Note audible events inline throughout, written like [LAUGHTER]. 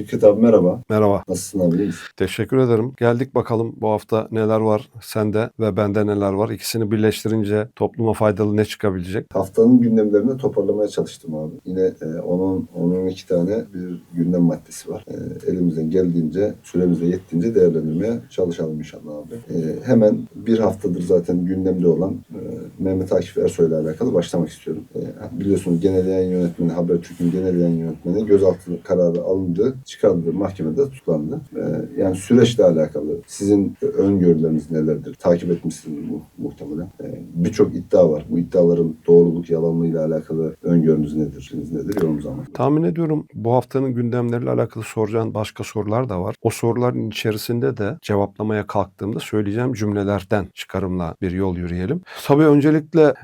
Fikret abi merhaba. Merhaba. Nasılsın abi? Teşekkür ederim. Geldik bakalım bu hafta neler var sende ve bende neler var. İkisini birleştirince topluma faydalı ne çıkabilecek? Haftanın gündemlerini toparlamaya çalıştım abi. Yine e, onun onun iki tane bir gündem maddesi var. E, elimizden geldiğince, süremize yettiğince değerlendirmeye çalışalım inşallah abi. E, hemen bir haftadır zaten gündemde olan e, Mehmet Akif Ersoy ile alakalı başlamak istiyorum. E, biliyorsunuz genel yayın yönetmeni, Habertürk'ün genel yayın yönetmeni gözaltı kararı alındı, çıkarıldı, mahkemede tutuklandı. E, yani süreçle alakalı sizin öngörüleriniz nelerdir? Takip etmişsiniz mu, muhtemelen. E, Birçok iddia var. Bu iddiaların doğruluk, yalanlığıyla alakalı öngörünüz nedir? Fikriniz nedir? Yorumunuz ama. Tahmin ediyorum bu haftanın gündemleriyle alakalı soracağın başka sorular da var. O soruların içerisinde de cevaplamaya kalktığımda söyleyeceğim cümlelerden çıkarımla bir yol yürüyelim. Tabii öncelikle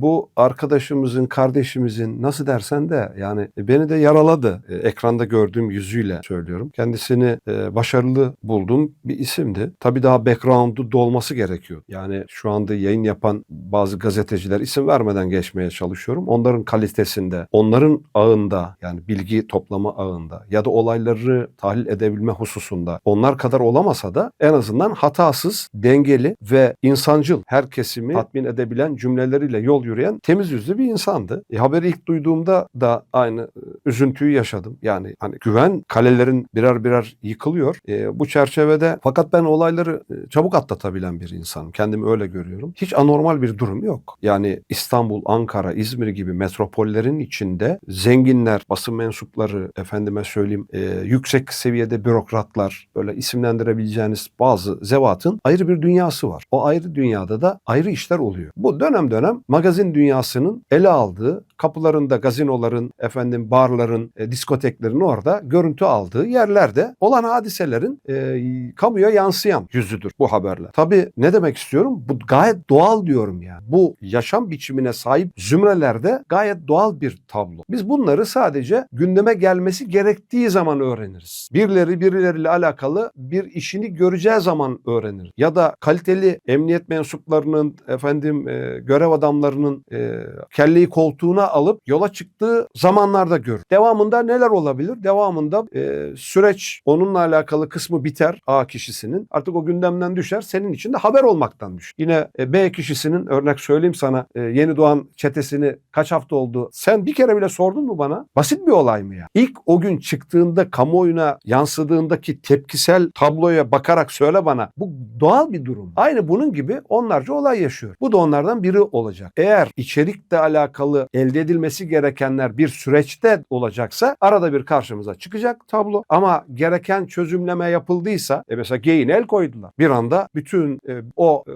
bu arkadaşımızın, kardeşimizin nasıl dersen de yani beni de yaraladı. E, Ekranda gördüğüm yüzüyle söylüyorum. Kendisini e, başarılı bulduğum bir isimdi. Tabii daha background'u dolması gerekiyor. Yani şu anda yayın yapan bazı gazeteciler isim vermeden geçmeye çalışıyorum. Onların kalitesinde, onların ağında yani bilgi toplama ağında ya da olayları tahlil edebilme hususunda onlar kadar olamasa da en azından hatasız, dengeli ve insancıl her kesimi tatmin edebilen cümleleriyle yol yürüyen temiz yüzlü bir insandı. E, haberi ilk duyduğumda da aynı e, üzüntüyü yaşadım. Yani hani güven kalelerin birer birer yıkılıyor. E, bu çerçevede fakat ben olayları e, çabuk atlatabilen bir insanım. Kendimi öyle görüyorum. Hiç anormal bir durum yok. Yani İstanbul, Ankara, İzmir gibi metropollerin içinde zenginler, basın mensupları, efendime söyleyeyim e, yüksek seviyede bürokratlar, böyle isimlendirebileceğiniz bazı zevatın ayrı bir dünyası var. O ayrı dünyada da ayrı işler oluyor. Bu dönem dönem magazin dünyasının ele aldığı, kapılarında gazinoların, efendim barların, e, diskoteklerin orada görüntü aldığı yerlerde olan hadiselerin e, kamuya yansıyan yüzüdür bu haberler. Tabii ne demek istiyorum? Bu gayet doğal diyorum yani. Bu yaşam biçimine sahip zümrelerde gayet doğal bir tablo. Biz bunları sadece gündeme gelmesi gerektiği zaman öğreniriz. Birileri birileriyle alakalı bir işini göreceği zaman öğrenir. Ya da kaliteli emniyet mensuplarının, efendim e, görev adamlarının e, kelleyi koltuğuna alıp yola çıktığı zamanlarda görür. Devamında neler olabilir? Devamında e, süreç onunla alakalı kısmı biter A kişisinin. Artık o gündemden düşer. Senin için de haber olmaktan düşer. Yine e, B kişisinin örnek söyleyeyim sana e, yeni doğan çetesini kaç hafta oldu? Sen bir kere bile sordun mu bana? Basit bir olay mı ya? İlk o gün çıktığında kamuoyuna yansıdığındaki tepkisel tabloya bakarak söyle bana. Bu doğal bir durum. Aynı bunun gibi onlarca olay yaşıyor. Bu da onlardan biri olacak. Eğer içerikle alakalı elde edilmesi gerekenler bir süreçte olacaksa arada bir karşımıza çıkacak tablo. Ama gereken çözümleme yapıldıysa e mesela geyin el koydular. Bir anda bütün e, o e,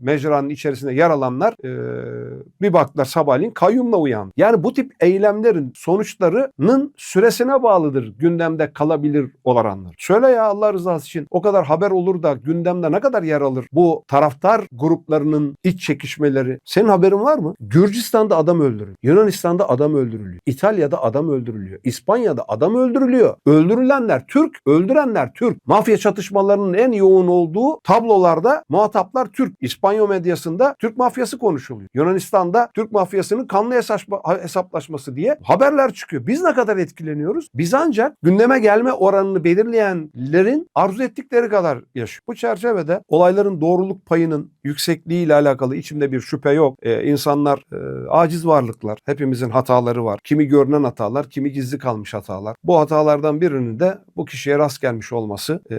mecranın içerisinde yer alanlar e, bir baktılar sabahleyin kayyumla uyandı. Yani bu tip eylemlerin sonuçlarının süresine bağlıdır gündemde kalabilir olanlar. Söyle ya Allah rızası için o kadar haber olur da gündemde ne kadar yer alır bu taraftar gruplarının iç çekişmeleri. Senin haberin var mı? Gürcistan'da adam öldürülüyor. Yunanistan'da adam öldürülüyor. İtalya'da adam öldürülüyor. İspanya'da adam öldürülüyor. Öldürülenler Türk, öldürenler Türk. Mafya çatışmalarının en yoğun olduğu tablolarda muhataplar Türk. İspanya medyasında Türk mafyası konuşuluyor. Yunanistan'da Türk mafyasının kanlı hesaplaşma- hesaplaşması diye haberler çıkıyor. Biz ne kadar etkileniyoruz? Biz ancak gündeme gelme oranını belirleyenlerin arzu ettikleri kadar yaşıyor. Bu çerçevede olayların doğruluk payının yüksekliği ile alakalı içimde bir şüphe yok. Ee, insanlar e, aciz varlıklar. Hepimizin hataları var. Kimi görünen hatalar, kimi gizli kalmış hatalar. Bu hatalardan birinin de bu kişiye rast gelmiş olması e,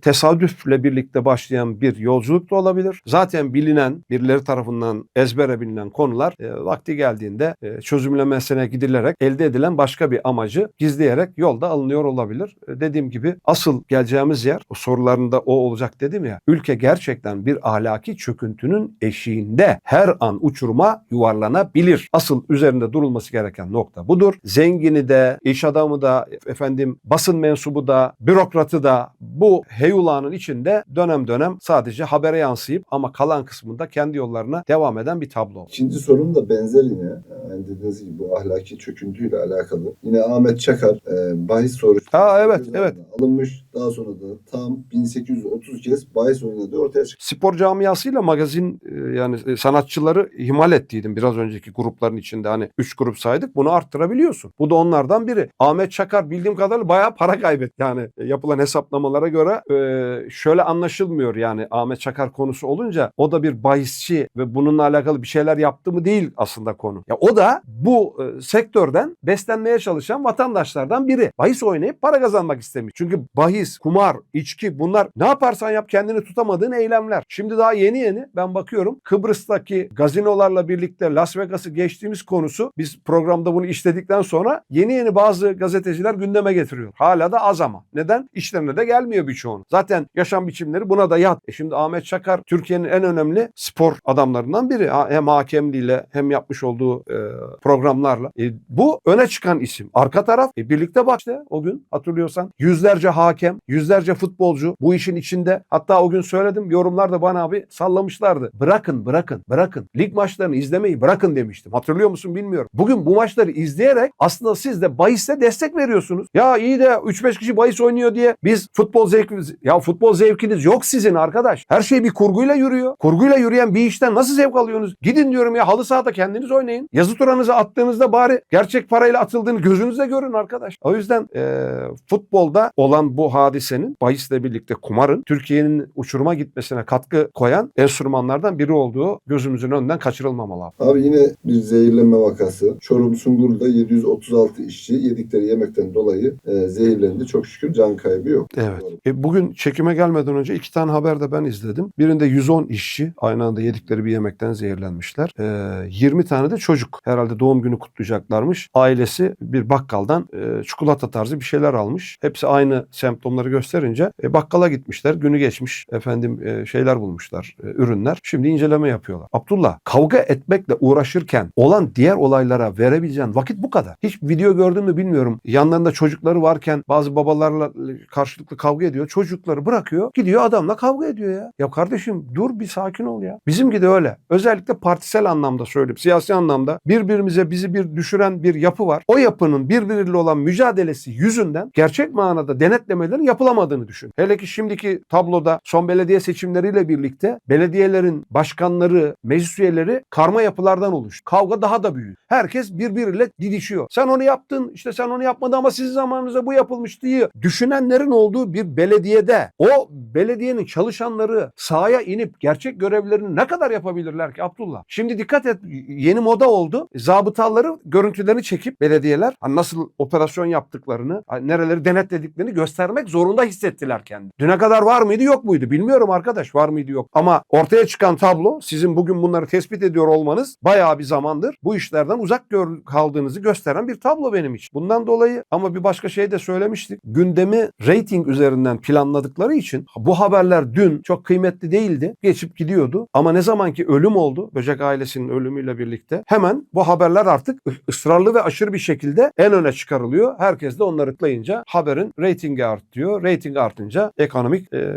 tesadüfle birlikte başlayan bir yolculuk da olabilir. Zaten bilinen, birileri tarafından ezbere bilinen konular e, vakti geldiğinde e, çözümlemesine gidilerek elde edilen başka bir amacı gizleyerek yolda alınıyor olabilir. E, dediğim gibi asıl geleceğimiz yer o sorularında o olacak dedim ya. Ülke gerçekten bir ahlaki çöküntünün eşiğinde her an uçuruma yuvarlanabilir. Asıl üzerinde durulması gereken nokta budur. Zengini de, iş adamı da, efendim basın mensubu da, bürokratı da bu heyulanın içinde dönem dönem sadece habere yansıyıp ama kalan kısmında kendi yollarına devam eden bir tablo. İkinci sorum da benzer yine. Yani dediğiniz gibi bu ahlaki çöküntüyle alakalı. Yine Ahmet Çakar e, bahis soruşturması Ha, evet, evet. alınmış. Daha sonra da tam 1830 kez bahis oynadığı ortaya çıktı. Spor camiasıyla magazin e, yani e, sanatçıları ihmal ettiydim biraz önceki grupların içinde hani 3 grup saydık bunu arttırabiliyorsun. Bu da onlardan biri. Ahmet Çakar bildiğim kadarıyla kadarıyla bayağı para kaybetti. Yani e, yapılan hesaplamalara göre e, şöyle anlaşılmıyor yani Ahmet Çakar konusu olunca o da bir bahisçi ve bununla alakalı bir şeyler yaptı mı değil aslında konu. Ya o da bu e, sektörden beslenmeye çalışan vatandaşlardan biri. Bahis oynayıp para kazanmak istemiş. Çünkü bahis, kumar, içki bunlar ne yaparsan yap kendini tutamadığın eylemler. Şimdi daha yeni yeni ben bakıyorum Kıbrıs'taki gazinolarla birlikte Las Vegas'ı geçtiğimiz konusu biz programda bunu işledikten sonra yeni yeni bazı gazeteciler gündeme getiriyor. Hala da az ama. Neden? İşlerine de gelmiyor birçoğunun. Zaten yaşam biçimleri buna da yat. E şimdi Ahmet Çakar Türkiye'nin en önemli spor adamlarından biri. Hem hakemliğiyle hem yapmış olduğu e, programlarla. E, bu öne çıkan isim. Arka taraf e, birlikte bak işte o gün hatırlıyorsan. Yüzlerce hakem, yüzlerce futbolcu bu işin içinde. Hatta o gün söyledim yorumlarda bana abi sallamışlardı. Bırakın bırakın bırakın. Lig maçlarını izlemeyi bırakın demiştim. Hatırlıyor musun bilmiyorum. Bugün bu maçları izleyerek aslında siz de bahiste destek veriyorsunuz. Ya iyi de 3-5 kişi bahis oynuyor diye biz futbol zevkimiz ya futbol zevkiniz yok sizin arkadaş. Her şey bir kurguyla yürüyor. Kurguyla yürüyen bir işten nasıl zevk alıyorsunuz? Gidin diyorum ya halı sahada kendiniz oynayın. Yazı turanızı attığınızda bari gerçek parayla atıldığını gözünüzle görün arkadaş. O yüzden eee, futbolda olan bu hadisenin bahisle birlikte kumarın Türkiye'nin uçuruma gitmesine katkı koyan enstrümanlardan biri olduğu gözümüzün önünden kaçırılmamalı. abi. Abi yine bir zehirlenme vakası. Çorum Sungur'da 736 işçi yedikleri yemekten dolayı e, zehirlendi. Çok şükür can kaybı yok. Evet. E, bugün çekime gelmeden önce iki tane haber de ben izledim. Birinde 110 işçi aynı anda yedikleri bir yemekten zehirlenmişler. E, 20 tane de çocuk. Herhalde doğum günü kutlayacaklarmış. Ailesi bir bakkaldan e, çikolata tarzı bir şeyler almış. Hepsi aynı semptomları gösterince e, bakkala gitmişler. Günü geçmiş. Efendim e, şeyler bulmuşlar. e, ürünler. Şimdi inceleme yapıyorlar. Abdullah kavga etmekle uğraşırken olan diğer olaylara verebileceğin vakit bu kadar. Hiç video gördün mü bilmiyorum. Yanlarında çocukları varken bazı babalarla karşılıklı kavga ediyor. Çocukları bırakıyor. Gidiyor adamla kavga ediyor ya. Ya kardeşim dur bir sakin ol ya. Bizimki de öyle. Özellikle partisel anlamda söyleyeyim. Siyasi anlamda birbirimize bizi bir düşüren bir yapı var. O yapının birbiriyle olan mücadelesi yüzünden gerçek manada denetlemelerin yapılamadığını düşün. Hele ki şimdiki tabloda son belediye seçimleriyle birlikte belediyelerin başkanları, meclis üyeleri karma yapılardan oluştu. Kavga daha da büyüdü. Herkes birbiriyle didişiyor. Sen onu yaptın, işte sen onu yapmadın ama sizin zamanınızda bu yapılmış diye düşünenlerin olduğu bir belediyede o belediyenin çalışanları sahaya inip gerçek görevlerini ne kadar yapabilirler ki Abdullah? Şimdi dikkat et yeni moda oldu. Zabıtaları görüntülerini çekip belediyeler hani nasıl operasyon yaptıklarını, hani nereleri denetlediklerini göstermek zorunda hissettiler kendini. Düne kadar var mıydı yok muydu bilmiyorum arkadaş var mıydı yok. Ama ortaya çıkan tablo sizin bugün bunları tespit ediyor olmanız bayağı bir zamandır bu işlerden uzak kaldığınızı gösteren bir tablo benim için. Bundan dolayı ama bir başka şey de söylemiştik. Gündemi rating üzerinden planladıkları için bu haberler dün çok kıymetli değildi. Geçip gidiyordu. Ama ne zaman ki ölüm oldu Böcek ailesinin ölümüyle birlikte hemen bu haberler artık ısrarlı ve aşırı bir şekilde en öne çıkarılıyor. Herkes de onları tıklayınca haberin reytingi artıyor. Reyting artınca ekonomik e,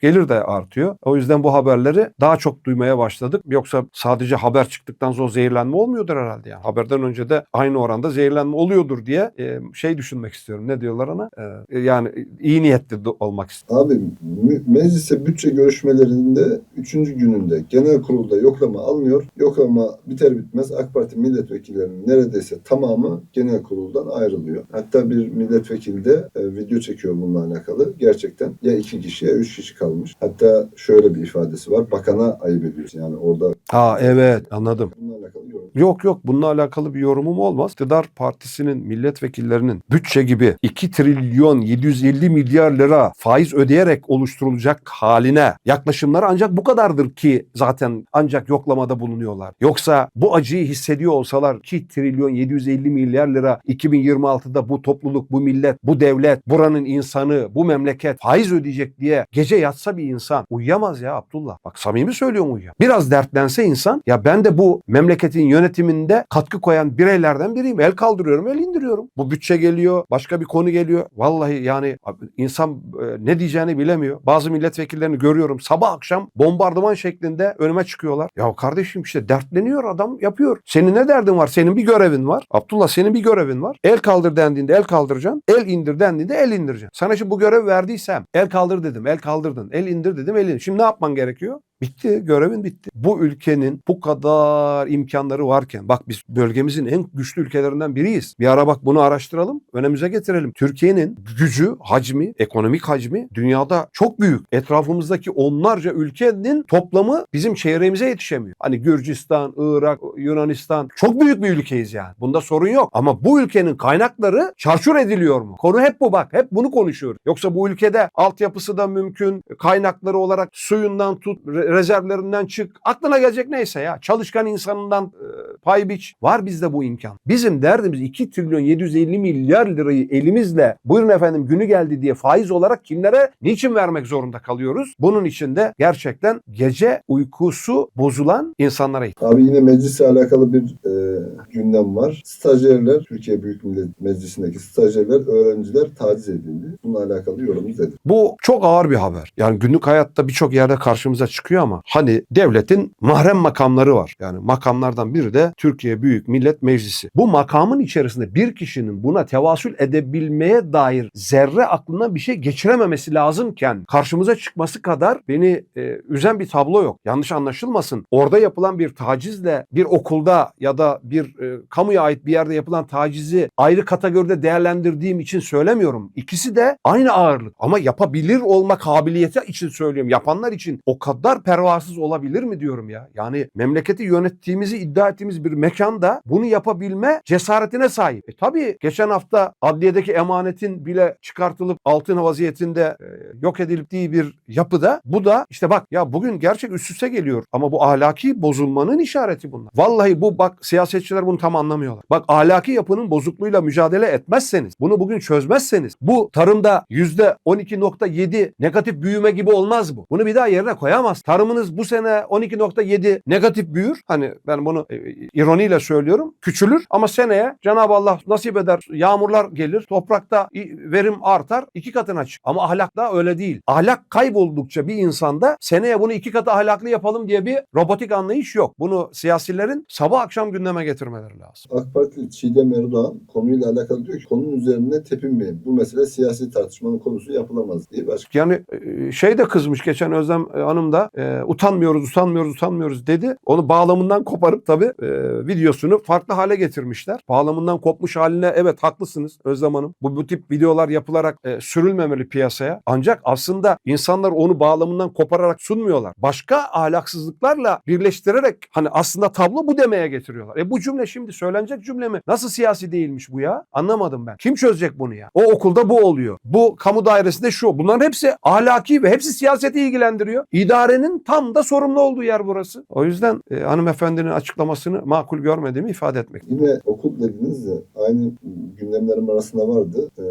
gelir de artıyor. O yüzden bu haberleri daha çok duymaya başladık. Yoksa sadece haber çıktıktan sonra zehirlenme olmuyordur herhalde yani. Haberden önce de aynı oranda zehirlenme oluyordur diye e, şey düşünmek istiyorum. Ne diyorlar ona? E, yani iyi niyetli olmak istiyorum. Abi meclise bütçe görüşmelerinde 3. gününde genel kurulda yoklama alınıyor. Yoklama biter bitmez AK Parti milletvekillerinin neredeyse tamamı genel kuruldan ayrılıyor. Hatta bir milletvekili de e, video çekiyor bununla alakalı. Gerçekten ya iki kişi ya üç kişi kalmış. Hatta şöyle bir ifadesi var. Bakana ayıp ediyorsun. Yani orada Ha evet anladım. bununla alakalı yorum. Yok yok bununla alakalı bir yorumum olmaz. İktidar partisinin milletvekillerinin bütçe gibi 2 trilyon 750 milyar lira faiz ödeyerek oluşturulacak haline yaklaşımları ancak bu kadardır ki zaten ancak yoklamada bulunuyorlar. Yoksa bu acıyı hissediyor olsalar 2 trilyon 750 milyar lira 2026'da bu topluluk, bu millet, bu devlet, buranın insanı, bu memleket faiz ödeyecek diye gece yatsa bir insan uyuyamaz ya Abdullah. Bak samimi söylüyorum uyuyor. Biraz dertlense insan ya ben de bu memleketin yönetiminde katkı koyan bireylerden biriyim. El kaldırıyorum, el indiriyorum. Bu bütçe geliyor, başka bir konu geliyor. Vallahi yani insan e, ne diyeceğini bilemiyor. Bazı milletvekillerini görüyorum sabah akşam bombardıman şeklinde önüme çıkıyorlar. Ya kardeşim işte dertleniyor adam yapıyor. Senin ne derdin var? Senin bir görevin var. Abdullah senin bir görevin var. El kaldır dendiğinde el kaldıracaksın. El indir dendiğinde el indireceksin. Sana şimdi bu görev verdiysem el kaldır dedim, el kaldırdın. El indir dedim, el indir. Şimdi ne yapman gerekiyor? Bitti, görevin bitti. Bu ülkenin bu kadar imkanları varken bak biz bölgemizin en güçlü ülkelerinden biriyiz. Bir ara bak bunu araştıralım, önümüze getirelim. Türkiye'nin gücü, hacmi, ekonomik hacmi dünyada çok büyük. Etrafımızdaki onlarca ülkenin toplamı bizim çevremize yetişemiyor. Hani Gürcistan, Irak, Yunanistan çok büyük bir ülkeyiz yani. Bunda sorun yok. Ama bu ülkenin kaynakları çarçur ediliyor mu? Konu hep bu bak. Hep bunu konuşuyoruz. Yoksa bu ülkede altyapısı da mümkün. Kaynakları olarak suyundan tut, rezervlerinden çık. Aklına gelecek neyse ya. Çalışkan insanından e, pay biç. Var bizde bu imkan. Bizim derdimiz 2 trilyon 750 milyar lirayı elimizle buyurun efendim günü geldi diye faiz olarak kimlere niçin vermek zorunda kalıyoruz? Bunun için de gerçekten gece uykusu bozulan insanlara. Abi yine meclisle alakalı bir e, gündem var. Stajyerler, Türkiye Büyük Millet Meclisi'ndeki stajyerler, öğrenciler taciz edildi. Bununla alakalı yorumunuz nedir? Bu çok ağır bir haber. Yani günlük hayatta birçok yerde karşımıza çıkıyor ama hani devletin mahrem makamları var. Yani makamlardan biri de Türkiye Büyük Millet Meclisi. Bu makamın içerisinde bir kişinin buna tevasül edebilmeye dair zerre aklına bir şey geçirememesi lazımken karşımıza çıkması kadar beni e, üzen bir tablo yok. Yanlış anlaşılmasın. Orada yapılan bir tacizle bir okulda ya da bir e, kamuya ait bir yerde yapılan tacizi ayrı kategoride değerlendirdiğim için söylemiyorum. İkisi de aynı ağırlık. Ama yapabilir olma kabiliyeti için söylüyorum. Yapanlar için o kadar pervasız olabilir mi diyorum ya. Yani memleketi yönettiğimizi iddia ettiğimiz bir mekanda bunu yapabilme cesaretine sahip. E tabii geçen hafta adliyedeki emanetin bile çıkartılıp altın vaziyetinde e, yok edildiği bir yapıda bu da işte bak ya bugün gerçek üst üste geliyor ama bu ahlaki bozulmanın işareti bunlar. Vallahi bu bak siyasetçiler bunu tam anlamıyorlar. Bak ahlaki yapının bozukluğuyla mücadele etmezseniz, bunu bugün çözmezseniz bu tarımda yüzde 12.7 negatif büyüme gibi olmaz bu. Bunu bir daha yerine koyamaz. Tarımınız bu sene 12.7 negatif büyür. Hani ben bunu e, ironiyle söylüyorum. Küçülür ama seneye Cenab-ı Allah nasip eder. Yağmurlar gelir. Toprakta verim artar. iki katına çık. Ama ahlakta öyle değil. Ahlak kayboldukça bir insanda seneye bunu iki katı ahlaklı yapalım diye bir robotik anlayış yok. Bunu siyasilerin sabah akşam gündeme getirmeleri lazım. AK Partili Çiğdem Erdoğan konuyla alakalı diyor ki konunun üzerine tepinmeyin. Bu mesele siyasi tartışmanın konusu yapılamaz diye açıklama. Yani e, şey de kızmış geçen Özlem e, Hanım da e, utanmıyoruz utanmıyoruz utanmıyoruz dedi. Onu bağlamından koparıp tabii e, videosunu farklı hale getirmişler. Bağlamından kopmuş haline evet haklısınız Özlem Hanım. Bu, bu tip videolar yapılarak e, sürülmemeli piyasaya. Ancak aslında insanlar onu bağlamından kopararak sunmuyorlar. Başka ahlaksızlıklarla birleştirerek hani aslında tablo bu demeye getiriyorlar. E bu cümle şimdi söylenecek cümle mi? Nasıl siyasi değilmiş bu ya? Anlamadım ben. Kim çözecek bunu ya? O okulda bu oluyor. Bu kamu dairesinde şu. Bunların hepsi ahlaki ve hepsi siyaseti ilgilendiriyor. İdarenin tam da sorumlu olduğu yer burası. O yüzden e, hanımefendinin açıklamasını makul görmediğimi ifade etmek. Yine okul dediniz de aynı gündemlerim arasında vardı. Ee,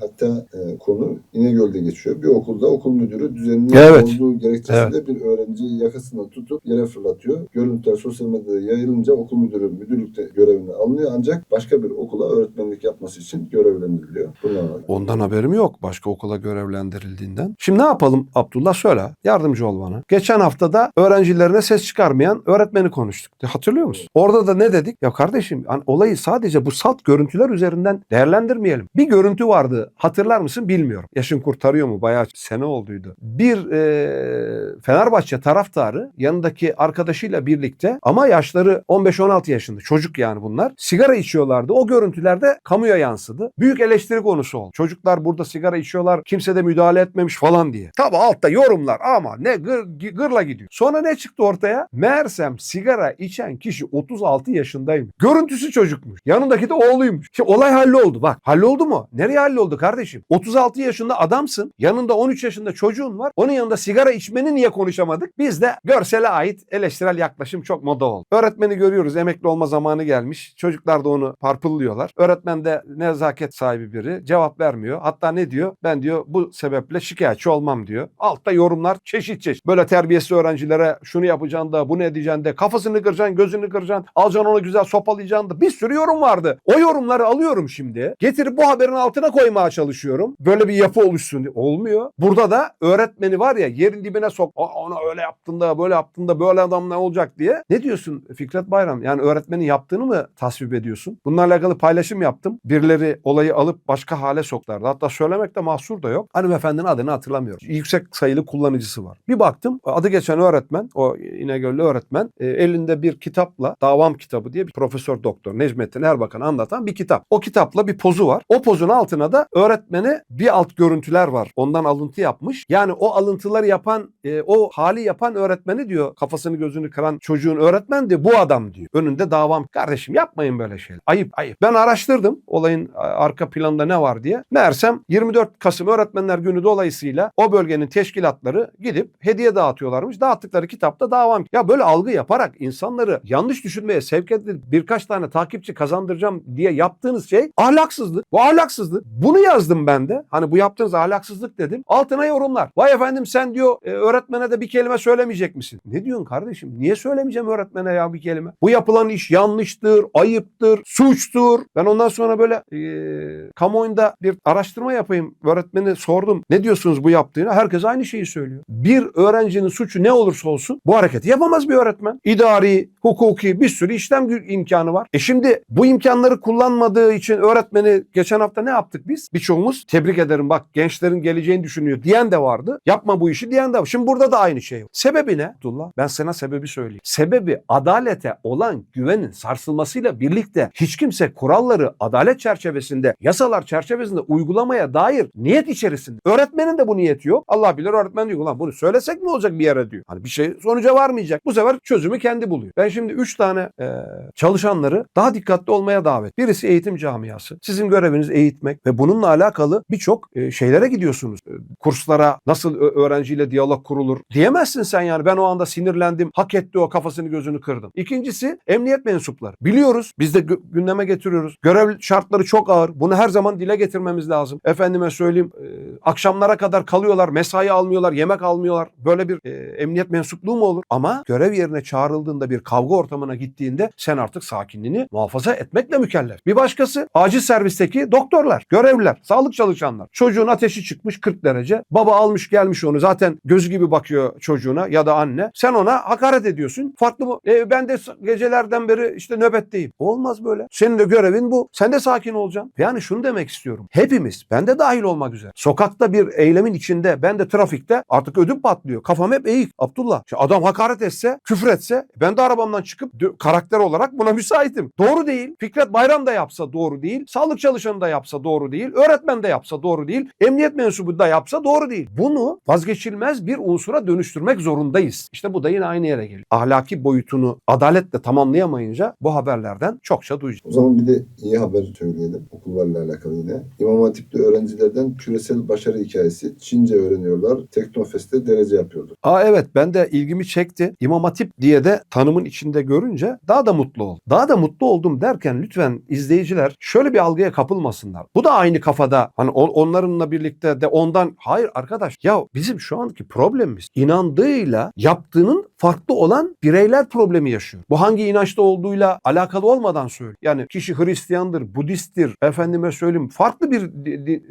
hatta e, konu İnegöl'de geçiyor. Bir okulda okul müdürü düzenli Evet. olduğu gerekçesiyle bir öğrenciyi yakasından tutup yere fırlatıyor. Görüntüler sosyal medyada yayılınca okul müdürü müdürlükte görevine alınıyor ancak başka bir okula öğretmenlik yapması için görevlendiriliyor. Alakalı. Ondan haberim yok başka okula görevlendirildiğinden. Şimdi ne yapalım Abdullah söyle. Yardımcı ol bana. Geçen hafta da öğrencilerine ses çıkarmayan öğretmeni konuştuk. Hatırlıyor musun? Orada da ne dedik? Ya kardeşim hani olayı sadece bu salt görüntüler üzerinden değerlendirmeyelim. Bir görüntü vardı. Hatırlar mısın bilmiyorum. Yaşın kurtarıyor mu? Bayağı sene olduydu. Bir e, Fenerbahçe taraftarı yanındaki arkadaşıyla birlikte ama yaşları 15-16 yaşında. Çocuk yani bunlar. Sigara içiyorlardı. O görüntülerde kamuya yansıdı. Büyük eleştiri konusu oldu. Çocuklar burada sigara içiyorlar. Kimse de müdahale etmemiş falan diye. Tabi altta yorumlar ama ne gır, gırla gidiyor. Sonra ne çıktı ortaya? Meğersem sigara içen kişi 36 yaşındaymış. Görüntüsü çocukmuş. Yanındaki de oğluymuş. Şimdi olay halloldu. Bak halloldu mu? Nereye halloldu kardeşim? 36 yaşında adamsın. Yanında 13 yaşında çocuğun var. Onun yanında sigara içmeni niye konuşamadık? Bizde görsele ait eleştirel yaklaşım çok moda oldu. Öğretmeni görüyoruz. Emekli olma zamanı gelmiş. Çocuklar da onu parpıllıyorlar. Öğretmen de nezaket sahibi biri. Cevap vermiyor. Hatta ne diyor? Ben diyor bu sebeple şikayetçi olmam diyor. Altta yorumlar çeşit çeşit. Böyle terbiyesiz öğrencilere şunu yapacaksın da bunu edeceksin de kafasını kıracaksın, gözünü kıracaksın, alacaksın onu güzel sopalayacaksın da bir sürü yorum vardı. O yorumları alıyorum şimdi. Getirip bu haberin altına koymaya çalışıyorum. Böyle bir yapı oluşsun diye. Olmuyor. Burada da öğretmeni var ya yerin dibine sok. "Aa, Ona öyle yaptın da böyle yaptın da böyle adam ne olacak diye. Ne diyorsun Fikret Bayram? Yani öğretmenin yaptığını mı tasvip ediyorsun? Bununla alakalı paylaşım yaptım. Birileri olayı alıp başka hale soklardı. Hatta söylemekte mahsur da yok. Hanımefendinin adını hatırlamıyorum. Yüksek sayılı kullanıcısı var. Bir baktım adı geçen öğretmen, o İnegöllü öğretmen e, elinde bir kitapla Davam kitabı diye bir profesör doktor Necmettin Erbakan anlatan bir kitap. O kitapla bir pozu var. O pozun altına da öğretmeni bir alt görüntüler var. Ondan alıntı yapmış. Yani o alıntıları yapan, e, o hali yapan öğretmeni diyor kafasını gözünü kıran çocuğun öğretmen de bu adam diyor. Önünde davam. Kardeşim yapmayın böyle şeyler. Ayıp ayıp. Ben araştırdım olayın arka planında ne var diye. Meğersem 24 Kasım Öğretmenler Günü dolayısıyla o bölgenin teşkilatları gidip hediye dağıtıyorlarmış. Dağıttıkları kitapta davam. Ya böyle algı yaparak insanları yanlış düşünmeye sevk edip birkaç tane takipçi kazandıracağım diye yaptığınız şey ahlaksızlık. Bu ahlaksızlık. Bunu yazdım ben de. Hani bu yaptığınız ahlaksızlık dedim. Altına yorumlar. Vay efendim sen diyor e, öğretmene de bir kelime söylemeyecek misin? Ne diyorsun kardeşim? Niye söylemeyeceğim öğretmene ya bir kelime? Bu yapılan iş yanlıştır, ayıptır, suçtur. Ben ondan sonra böyle e, kamuoyunda bir araştırma yapayım. Öğretmeni sordum. Ne diyorsunuz bu yaptığına? Herkes aynı şeyi söylüyor. Bir öğrencinin suçu ne olursa olsun bu hareketi yapamaz bir öğretmen. İdari, hukuki bir sürü işlem imkanı var. E şimdi bu imkanları kullanmadığı için öğretmeni geçen hafta ne yaptık biz? Birçoğumuz tebrik ederim bak gençlerin geleceğini düşünüyor diyen de vardı. Yapma bu işi diyen de var. Şimdi burada da aynı şey var. Sebebi ne? Abdullah ben sana sebebi söyleyeyim. Sebebi adalete olan güvenin sarsılmasıyla birlikte hiç kimse kuralları adalet çerçevesinde, yasalar çerçevesinde uygulamaya dair niyet içerisinde. Öğretmenin de bu niyeti yok. Allah bilir öğretmen diyor ulan bunu söylesek mi olacak bir yere diyor. Hani bir şey sonuca varmayacak. Bu sefer çözümü kendi buluyor. Ben şimdi üç tane e, çalışanları daha dikkatli olmaya davet. Birisi eğitim camiası. Sizin göreviniz eğitmek ve bununla alakalı birçok e, şeylere gidiyorsunuz. E, kurslara nasıl öğrenciyle diyalog kurulur diyemezsin sen yani. Ben o anda sinirlendim. Hak etti o kafasını gözünü kırdım. İkincisi emniyet mensupları. Biliyoruz. Biz de gü- gündeme getiriyoruz. Görev şartları çok ağır. Bunu her zaman dile getirmemiz lazım. Efendime söyleyeyim e, akşamlara kadar kalıyorlar. Mesai almıyorlar. Yemek almıyorlar. Böyle bir e, emniyet mensupluğu mu olur? Ama görev yerine çağrıldığında bir kavga ortamına gittiğinde sen artık sakinliğini muhafaza etmekle mükellef. Bir başkası acil servisteki doktorlar, görevliler, sağlık çalışanlar. Çocuğun ateşi çıkmış 40 derece. Baba almış gelmiş onu zaten gözü gibi bakıyor çocuğuna ya da anne. Sen ona hakaret ediyorsun. Farklı mı? E, ben de gecelerden beri işte nöbetteyim. Olmaz böyle. Senin de görevin bu. Sen de sakin olacaksın. Yani şunu demek istiyorum. Hepimiz, ben de dahil olmak üzere. Sokakta bir eylemin içinde, ben de trafikte artık ödüm patlıyor. Kafam hep eğik. Abdullah. Şimdi adam hakaret etse, küfür etse ben de arabamdan çıkıp karakter olarak buna [LAUGHS] müsaitim. Doğru değil. Fikret Bayram da yapsa doğru değil. Sağlık çalışanı da yapsa doğru değil. Öğretmen de yapsa doğru değil. Emniyet mensubu da yapsa doğru değil. Bunu vazgeçilmez bir unsura dönüştürmek zorundayız. İşte bu da yine aynı yere geliyor. Ahlaki boyutunu adaletle tamamlayamayınca bu haberlerden çokça duyacağız. O zaman bir de iyi haber söyleyelim okullarla alakalı yine. İmam Hatip'te öğrencilerden küresel başarı hikayesi. Çince öğreniyorlar. Teknofest'te derece yapıyorlar. Aa evet ben de ilgimi çekti. İmam Hatip diye de tanımın içinde görünce daha da mutlu oldum. Daha da mutlu oldum derken lütfen izleyiciler şöyle bir algıya kapılmasınlar. Bu da aynı kafada. Hani on- onlarınla birlikte de ondan hayır arkadaş ya bizim şu anki problemimiz inandığıyla yaptığının farklı olan bireyler problemi yaşıyor. Bu hangi inançta olduğuyla alakalı olmadan söylüyor. Yani kişi Hristiyandır, Budisttir, efendime söyleyeyim farklı bir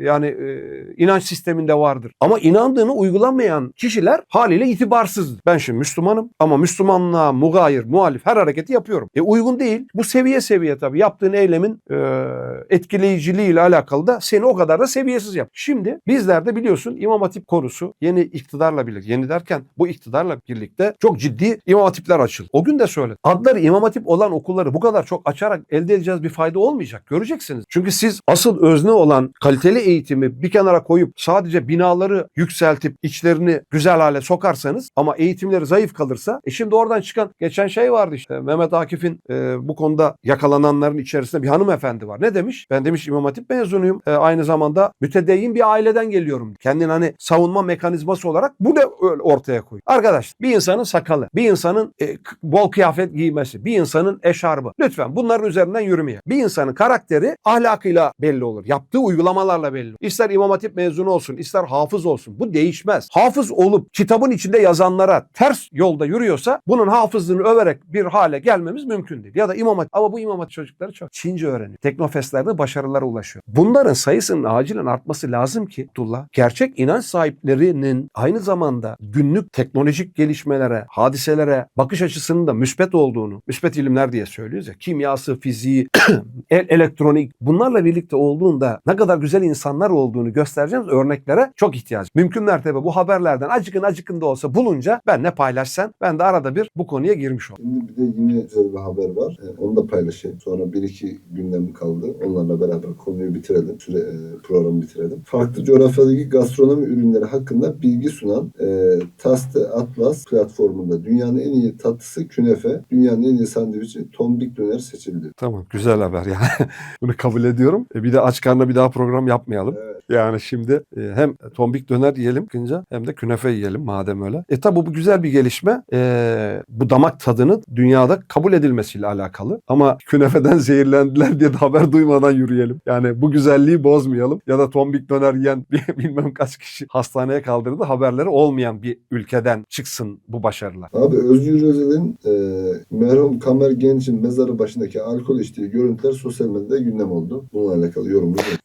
yani e, inanç sisteminde vardır. Ama inandığını uygulamayan kişiler haliyle itibarsızdır. Ben şimdi Müslümanım ama Müslümanlığa mugayir, muhalif her hareketi yapıyorum. E uygun değil. Bu seviye seviye tabii. Yaptığın eylemin e, etkileyiciliğiyle alakalı da seni o kadar da seviyesiz yap. Şimdi bizler de biliyorsun İmam Hatip konusu yeni iktidarla birlikte, yeni derken bu iktidarla birlikte çok ciddi İmam Hatipler açıldı. O gün de söyledim. Adları İmam Hatip olan okulları bu kadar çok açarak elde edeceğiz bir fayda olmayacak. Göreceksiniz. Çünkü siz asıl özne olan kaliteli eğitimi bir kenara koyup sadece binaları yükseltip içlerini güzel hale sokarsanız ama eğitimleri zayıf kalırsa e şimdi oradan çıkan geçen şey vardı işte Mehmet Akif'in e, bu konuda yakalananların içerisinde bir hanımefendi var. Ne demiş? Ben demiş İmam Hatip mezunuyum. E, aynı zamanda mütedeyyin bir aileden geliyorum. Kendini hani savunma mekanizması olarak bu da öyle ortaya koy. Arkadaş bir insanın sakalı, bir insanın e, bol kıyafet giymesi, bir insanın eşarbı. Lütfen bunların üzerinden yürümeye. Bir insanın karakteri ahlakıyla belli olur. Yaptığı uygulamalarla belli olur. İster İmam Hatip mezunu olsun, ister hafız olsun. Bu değişmez. Hafız olup kitabın içinde yazanlara ters yolda yürüyorsa bunun hafızlığını överek bir hale gelmemiz mümkün değil. Ya da İmam Hatip. Ama bu İmam Hatip çocukları çok Çince öğreniyor. Teknofestlerde başarılara ulaşıyor. Bunların sayısının acilen artması lazım ki Abdullah gerçek inanç sahiplerinin aynı zamanda günlük teknolojik gelişmelere hadiselere bakış açısının da müspet olduğunu, müspet ilimler diye söylüyoruz ya, kimyası, fiziği, [CLEARS THROAT] el- elektronik bunlarla birlikte olduğunda ne kadar güzel insanlar olduğunu göstereceğimiz örneklere çok ihtiyaç. Mümkün mertebe bu haberlerden acıkın acıkın da olsa bulunca ben ne paylaşsam ben de arada bir bu konuya girmiş oldum. Şimdi bir de yine güzel bir haber var. Ee, onu da paylaşayım. Sonra bir iki gündem kaldı. Onlarla beraber konuyu bitirelim. Süre, e, programı bitirelim. Farklı coğrafyadaki gastronomi ürünleri hakkında bilgi sunan e, Taste Atlas platformunda dünyanın en iyi tatlısı künefe, dünyanın en iyi sandviçi tombik döner seçildi. Tamam güzel haber yani. [LAUGHS] Bunu kabul ediyorum. E, bir de aç karnına bir daha program yapmayalım. Evet. Yani şimdi e, hem tombik döner yiyelim kınca hem de künefe yiyelim madem öyle. E tabi bu güzel bir gelişme. E, bu damak tadını dünyada kabul edilmesiyle alakalı. Ama künefeden [LAUGHS] zehirlendiler diye de haber duymadan yürüyelim. Yani bu güzelliği bozmayalım. Ya da tombik döner yiyen [LAUGHS] bilmem kaç kişi hastaneye kaldırdı. Haberleri olmayan bir ülkeden çıksın bu başarılar. Abi Özgür Özel'in e, merhum Kamer Genç'in mezarı başındaki alkol içtiği görüntüler sosyal medyada gündem oldu. Bununla alakalı yok.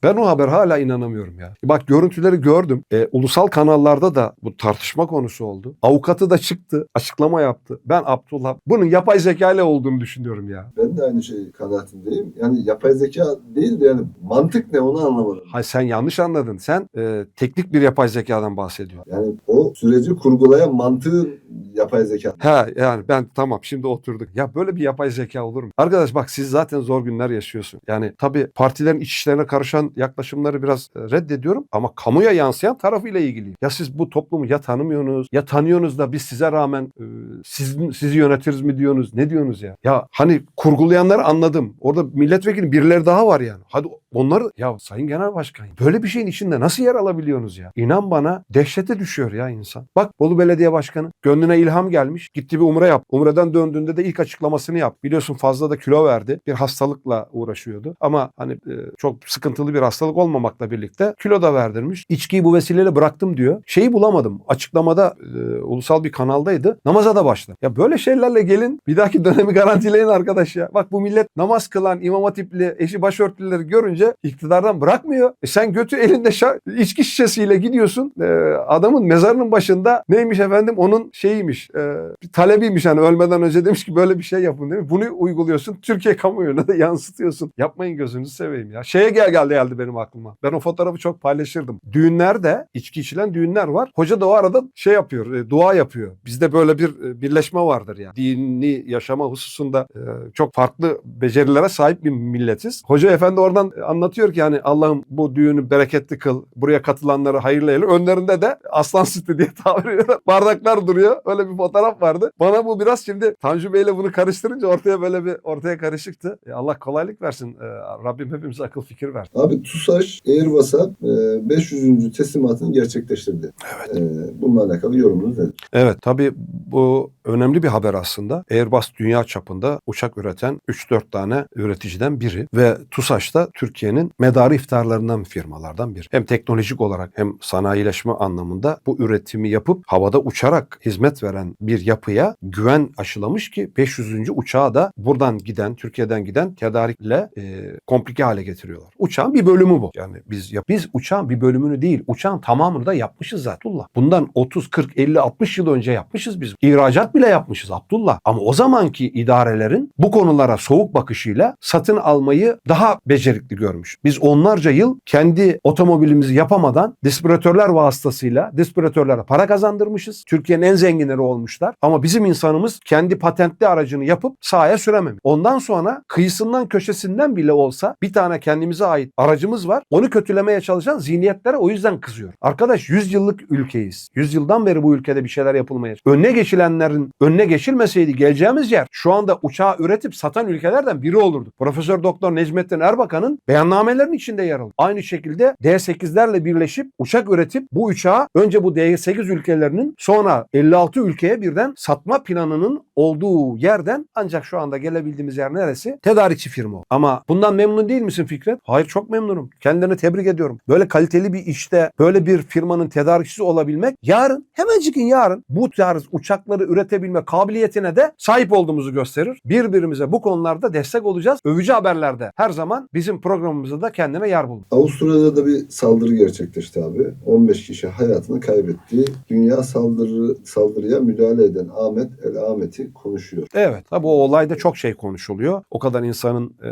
Ben o haber hala inanamıyorum ya. Bak görüntüleri gördüm. E, ulusal kanallarda da bu tartışma konusu oldu. Avukatı da çıktı, açıklama yaptı. Ben Abdullah bunun yapay zeka ile olduğunu düşünüyorum ya. Ben de aynı şey kanaatindeyim. Yani yapay zeka değil de yani mantık ne onu anlamadım. Hay sen yanlış anladın. Sen e, teknik bir yapay zekadan bahsediyorsun. Yani o süreci kurgulayan mantığı yapay zeka. Ha yani ben tamam şimdi oturduk. Ya böyle bir yapay zeka olur mu? Arkadaş bak siz zaten zor günler yaşıyorsun. Yani tabii partilerin iç işlerine karışan yaklaşımları biraz e, reddediyorum ama kamuya yansıyan tarafıyla ilgili. Ya siz bu toplumu ya tanımıyorsunuz ya tanıyorsunuz da biz size rağmen e, siz, sizi yönetiriz mi diyorsunuz? Ne diyorsunuz ya? Ya hani kurgulayanları anladım. Orada milletvekili birileri daha var yani. Hadi onları ya Sayın Genel Başkan böyle bir şeyin içinde nasıl yer alabiliyorsunuz ya? İnan bana dehşete düşüyor ya insan. Bak Bolu Belediye Başkanı gönlüne ilham gelmiş. Gitti bir umre yap. Umreden döndüğünde de ilk açıklamasını yap. Biliyorsun fazla da kilo verdi. Bir hastalıkla uğraşıyordu. Ama hani e, çok sıkıntılı bir hastalık olmamakla birlikte kilo da verdirmiş. İçkiyi bu vesileyle bıraktım diyor. Şeyi bulamadım. Açıklamada e, ulusal bir kanaldaydı. Namaza da başladı. Ya böyle şeylerle gelin bir dahaki dönemi [LAUGHS] garantileyin arkadaş ya. Bak bu millet namaz kılan imam hatipli eşi başörtüleri görünce iktidardan bırakmıyor. E sen götü elinde şa- içki şişesiyle gidiyorsun. E, adamın mezarının başında neymiş efendim onun şeyiymiş e, bir talebiymiş hani ölmeden önce demiş ki böyle bir şey yapın değil? Bunu uyguluyorsun Türkiye kamuoyuna da [LAUGHS] yansıtıyorsun. Yapmayın gözünüzü seveyim ya. Şeye gel geldi geldi benim aklıma. Ben o fotoğrafı çok paylaşırdım. Düğünlerde içki içilen düğünler var. Hoca da o arada şey yapıyor, e, dua yapıyor. Bizde böyle bir e, birleşme vardır ya. Dini yaşama hususunda e, çok farklı becerilere sahip bir milletiz. Hoca efendi oradan anlatıyor ki hani Allah'ım bu düğünü bereketli kıl. Buraya katılanları hayırlı eyle. Önlerinde de aslan sütü diye [LAUGHS] tabir ediyorlar. Bardaklar duruyor. Öyle bir fotoğraf vardı. Bana bu biraz şimdi Tanju Bey'le bunu karıştırınca ortaya böyle bir ortaya karışıktı. E, Allah kolaylık versin. E, Rabbim hepimize akıl fikir ver. Abi TUSAŞ Airbus'a e, 500. teslimatını gerçekleştirdi. Evet. bununla alakalı yorumunuz nedir? Evet tabii bu önemli bir haber aslında. Airbus dünya çapında uçak üreten 3-4 tane üreticiden biri ve TUSAŞ da Türkiye'nin medarı iftarlarından firmalardan biri. Hem teknolojik olarak hem sanayileşme anlamında bu üretimi yapıp havada uçarak hizmet veren bir yapıya güven aşılamış ki 500. uçağı da buradan giden, Türkiye'den giden tedarikle e, komplike hale getiriyorlar. Uçağın bir bölümü bu. Yani biz yap biz uçağın bir bölümünü değil, uçağın tamamını da yapmışız zaten. Bundan 30, 40, 50, 60 yıl önce yapmışız biz. İhracat bile yapmışız Abdullah. Ama o zamanki idarelerin bu konulara soğuk bakışıyla satın almayı daha becerikli görmüş. Biz onlarca yıl kendi otomobilimizi yapamadan distribütörler vasıtasıyla distribütörlere para kazandırmışız. Türkiye'nin en zenginleri olmuşlar. Ama bizim insanımız kendi patentli aracını yapıp sahaya sürememiş. Ondan sonra kıyısından köşesinden bile olsa bir tane kendimize ait aracımız var. Onu kötülemeye çalışan zihniyetlere o yüzden kızıyor. Arkadaş 100 yıllık ülkeyiz. 100 yıldan beri bu ülkede bir şeyler yapılmaya Önüne geçilenlerin önüne geçilmeseydi geleceğimiz yer şu anda uçağı üretip satan ülkelerden biri olurduk. Profesör Doktor Necmettin Erbakan'ın beyannamelerin içinde yer aldı. Aynı şekilde D8'lerle birleşip uçak üretip bu uçağı önce bu D8 ülkelerinin sonra 56 ülkeye birden satma planının olduğu yerden ancak şu anda gelebildiğimiz yer neresi? Tedarikçi firma. Ama bundan memnun değil misin Fikret? Hayır çok memnunum. Kendilerini tebrik ediyorum. Böyle kaliteli bir işte böyle bir firmanın tedarikçisi olabilmek yarın hemencikin yarın bu tarz uçakları üretebilme kabiliyetine de sahip olduğumuzu gösterir. Birbirimize bu konularda destek olacağız. Övücü haberlerde her zaman bizim programımızda da kendine yer bulur. Avusturya'da da bir saldırı gerçekleşti abi. 15 kişi hayatını kaybetti. Dünya saldırı saldırıya müdahale eden Ahmet El Ahmet'i konuşuyor. Evet. Tabi o olayda çok şey konuşuluyor. O kadar insanın e,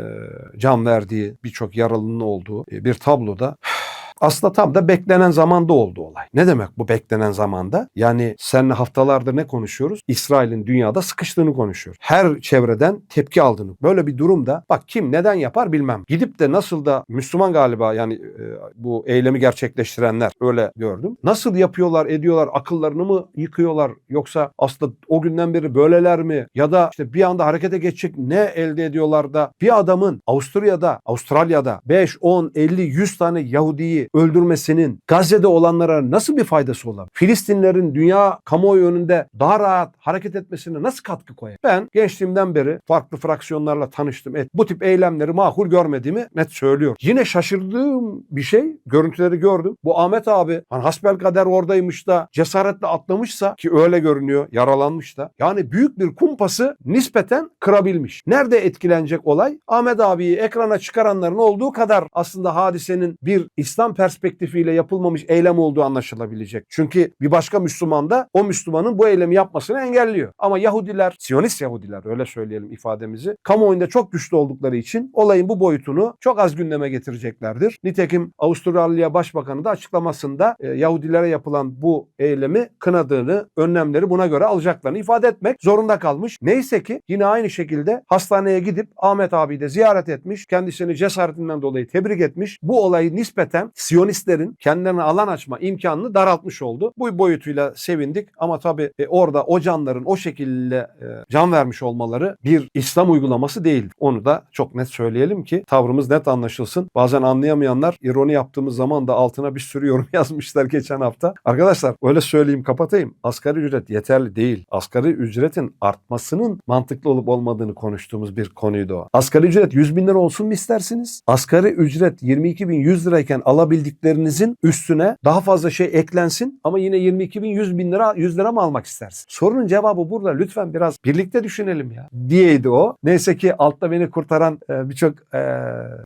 can verdiği, birçok yaralının olduğu e, bir tabloda [SIGHS] aslında tam da beklenen zamanda oldu olay. Ne demek bu beklenen zamanda? Yani seninle haftalardır ne konuşuyoruz? İsrail'in dünyada sıkıştığını konuşuyor. Her çevreden tepki aldığını. Böyle bir durumda bak kim neden yapar bilmem. Gidip de nasıl da Müslüman galiba yani e, bu eylemi gerçekleştirenler öyle gördüm. Nasıl yapıyorlar ediyorlar akıllarını mı yıkıyorlar yoksa aslında o günden beri böyleler mi? Ya da işte bir anda harekete geçecek ne elde ediyorlar da bir adamın Avusturya'da, Avustralya'da 5, 10, 50, 100 tane Yahudiyi öldürmesinin Gazze'de olanlara nasıl bir faydası olabilir? Filistinlerin dünya kamuoyu önünde daha rahat hareket etmesine nasıl katkı koyar? Ben gençliğimden beri farklı fraksiyonlarla tanıştım. Et, bu tip eylemleri makul görmediğimi net söylüyorum. Yine şaşırdığım bir şey, görüntüleri gördüm. Bu Ahmet abi hani hasbelkader oradaymış da cesaretle atlamışsa ki öyle görünüyor, yaralanmış da. Yani büyük bir kumpası nispeten kırabilmiş. Nerede etkilenecek olay? Ahmet abiyi ekrana çıkaranların olduğu kadar aslında hadisenin bir İslam perspektifiyle yapılmamış eylem olduğu anlaşılabilecek. Çünkü bir başka Müslüman da o Müslümanın bu eylemi yapmasını engelliyor. Ama Yahudiler, Siyonist Yahudiler öyle söyleyelim ifademizi, kamuoyunda çok güçlü oldukları için olayın bu boyutunu çok az gündeme getireceklerdir. Nitekim Avustralya Başbakanı da açıklamasında e, Yahudilere yapılan bu eylemi kınadığını, önlemleri buna göre alacaklarını ifade etmek zorunda kalmış. Neyse ki yine aynı şekilde hastaneye gidip Ahmet abi de ziyaret etmiş. Kendisini cesaretinden dolayı tebrik etmiş. Bu olayı nispeten Siyonistlerin kendilerine alan açma imkanını daraltmış oldu. Bu boyutuyla sevindik ama tabii e, orada o canların o şekilde e, can vermiş olmaları bir İslam uygulaması değil. Onu da çok net söyleyelim ki tavrımız net anlaşılsın. Bazen anlayamayanlar ironi yaptığımız zaman da altına bir sürü yorum [LAUGHS] yazmışlar geçen hafta. Arkadaşlar öyle söyleyeyim kapatayım. Asgari ücret yeterli değil. Asgari ücretin artmasının mantıklı olup olmadığını konuştuğumuz bir konuydu o. Asgari ücret 100 bin lira olsun mu istersiniz? Asgari ücret 22.100 lirayken alabildiklerinizin üstüne daha fazla şey eklensin ama yine 22.100 bin lira 100 lira mı almak istersin? Sorunun cevabı burada. Lütfen biraz birlikte düşünelim ya. Diyeydi o. Neyse ki altta beni kurtaran e, birçok e,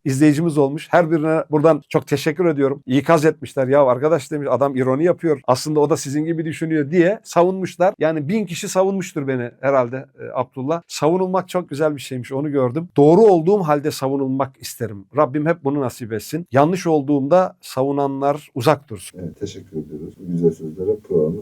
izleyicimiz olmuş. Her birine buradan çok teşekkür ediyorum. İkaz etmişler. Ya arkadaş demiş adam ironi yapıyor. Aslında o da sizin gibi düşünüyor diye savunmuşlar. Yani bin kişi savunmuştur beni herhalde e, Abdullah. Savunulmak çok güzel bir şeymiş onu gördüm. Doğru olduğum halde savunulmak isterim. Rabbim hep bunu nasip etsin. Yanlış olduğumda savunanlar uzak dursun. Evet, teşekkür Bu güzel sözlere programı